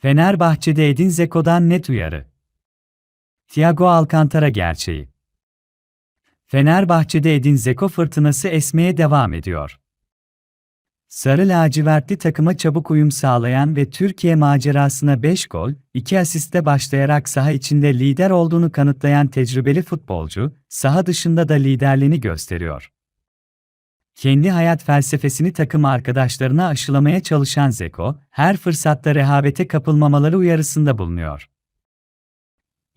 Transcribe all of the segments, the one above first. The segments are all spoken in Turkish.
Fenerbahçe'de Edin Zeko'dan net uyarı. Thiago Alcantara gerçeği. Fenerbahçe'de Edin Zeko fırtınası esmeye devam ediyor. Sarı lacivertli takıma çabuk uyum sağlayan ve Türkiye macerasına 5 gol, 2 asiste başlayarak saha içinde lider olduğunu kanıtlayan tecrübeli futbolcu, saha dışında da liderliğini gösteriyor. Kendi hayat felsefesini takım arkadaşlarına aşılamaya çalışan Zeko, her fırsatta rehavete kapılmamaları uyarısında bulunuyor.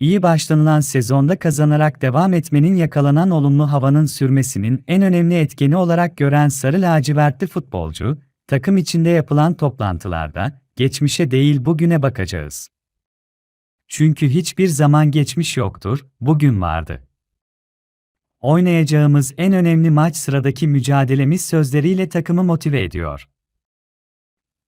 İyi başlanılan sezonda kazanarak devam etmenin yakalanan olumlu havanın sürmesinin en önemli etkeni olarak gören sarı lacivertli futbolcu, takım içinde yapılan toplantılarda, geçmişe değil bugüne bakacağız. Çünkü hiçbir zaman geçmiş yoktur, bugün vardı. Oynayacağımız en önemli maç sıradaki mücadelemiz sözleriyle takımı motive ediyor.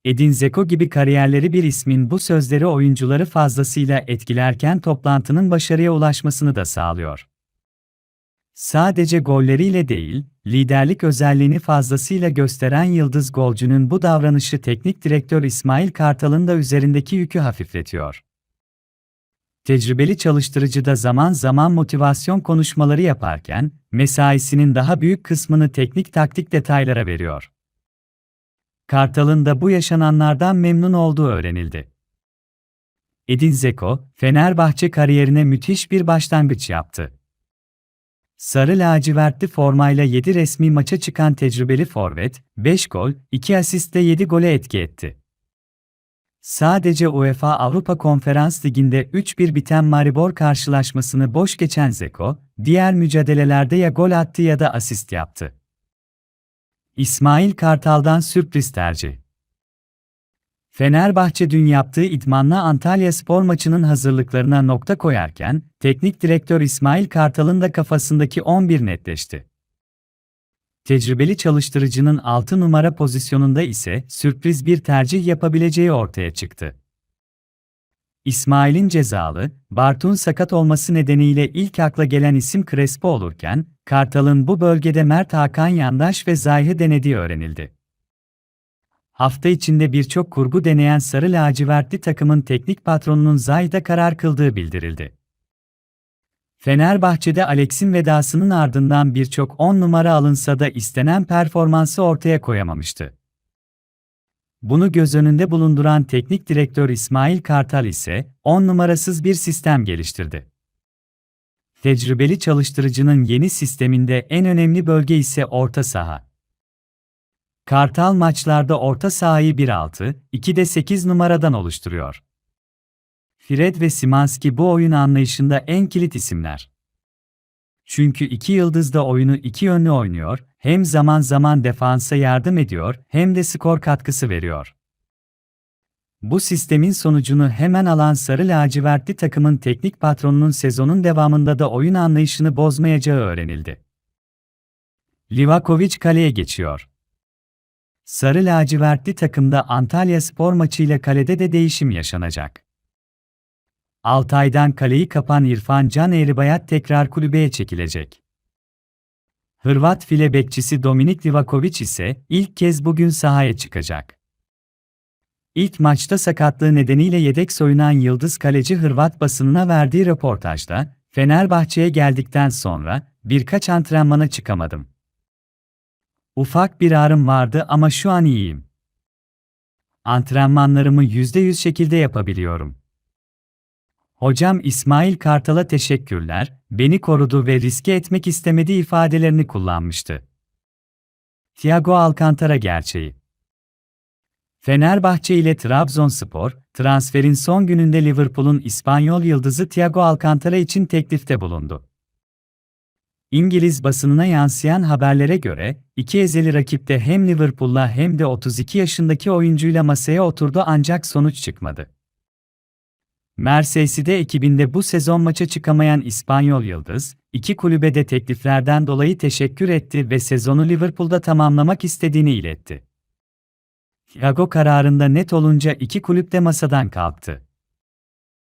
Edin Zeko gibi kariyerleri bir ismin bu sözleri oyuncuları fazlasıyla etkilerken toplantının başarıya ulaşmasını da sağlıyor. Sadece golleriyle değil, liderlik özelliğini fazlasıyla gösteren yıldız golcünün bu davranışı teknik direktör İsmail Kartal'ın da üzerindeki yükü hafifletiyor. Tecrübeli çalıştırıcı da zaman zaman motivasyon konuşmaları yaparken, mesaisinin daha büyük kısmını teknik taktik detaylara veriyor. Kartal'ın da bu yaşananlardan memnun olduğu öğrenildi. Edin Zeko, Fenerbahçe kariyerine müthiş bir başlangıç yaptı. Sarı lacivertli formayla 7 resmi maça çıkan tecrübeli forvet, 5 gol, 2 asistle 7 gole etki etti. Sadece UEFA Avrupa Konferans Ligi'nde 3-1 biten Maribor karşılaşmasını boş geçen Zeko, diğer mücadelelerde ya gol attı ya da asist yaptı. İsmail Kartal'dan sürpriz tercih. Fenerbahçe dün yaptığı idmanla Antalya spor maçının hazırlıklarına nokta koyarken, teknik direktör İsmail Kartal'ın da kafasındaki 11 netleşti. Tecrübeli çalıştırıcının 6 numara pozisyonunda ise sürpriz bir tercih yapabileceği ortaya çıktı. İsmail'in cezalı, Bartun sakat olması nedeniyle ilk akla gelen isim Crespo olurken, Kartal'ın bu bölgede Mert Hakan Yandaş ve Zayh'ı denediği öğrenildi. Hafta içinde birçok kurgu deneyen sarı lacivertli takımın teknik patronunun Zayh'da karar kıldığı bildirildi. Fenerbahçe'de Alex'in vedasının ardından birçok 10 numara alınsa da istenen performansı ortaya koyamamıştı. Bunu göz önünde bulunduran teknik direktör İsmail Kartal ise 10 numarasız bir sistem geliştirdi. Tecrübeli çalıştırıcının yeni sisteminde en önemli bölge ise orta saha. Kartal maçlarda orta sahayı 1-6, 2'de 8 numaradan oluşturuyor. Fred ve Simanski bu oyun anlayışında en kilit isimler. Çünkü iki yıldız da oyunu iki yönlü oynuyor, hem zaman zaman defansa yardım ediyor, hem de skor katkısı veriyor. Bu sistemin sonucunu hemen alan sarı lacivertli takımın teknik patronunun sezonun devamında da oyun anlayışını bozmayacağı öğrenildi. Livakovic kaleye geçiyor. Sarı lacivertli takımda Antalya spor maçıyla kalede de değişim yaşanacak. Altay'dan kaleyi kapan İrfan Can Eğribayat tekrar kulübeye çekilecek. Hırvat file bekçisi Dominik Livakovic ise ilk kez bugün sahaya çıkacak. İlk maçta sakatlığı nedeniyle yedek soyunan Yıldız Kaleci Hırvat basınına verdiği röportajda, Fenerbahçe'ye geldikten sonra birkaç antrenmana çıkamadım. Ufak bir ağrım vardı ama şu an iyiyim. Antrenmanlarımı %100 şekilde yapabiliyorum. Hocam İsmail Kartal'a teşekkürler, beni korudu ve riske etmek istemedi ifadelerini kullanmıştı. Thiago Alcantara gerçeği. Fenerbahçe ile Trabzonspor, transferin son gününde Liverpool'un İspanyol yıldızı Thiago Alcantara için teklifte bulundu. İngiliz basınına yansıyan haberlere göre, iki ezeli rakipte hem Liverpool'la hem de 32 yaşındaki oyuncuyla masaya oturdu ancak sonuç çıkmadı. Merseysi'de ekibinde bu sezon maça çıkamayan İspanyol Yıldız, iki kulübe de tekliflerden dolayı teşekkür etti ve sezonu Liverpool'da tamamlamak istediğini iletti. Thiago kararında net olunca iki kulüp de masadan kalktı.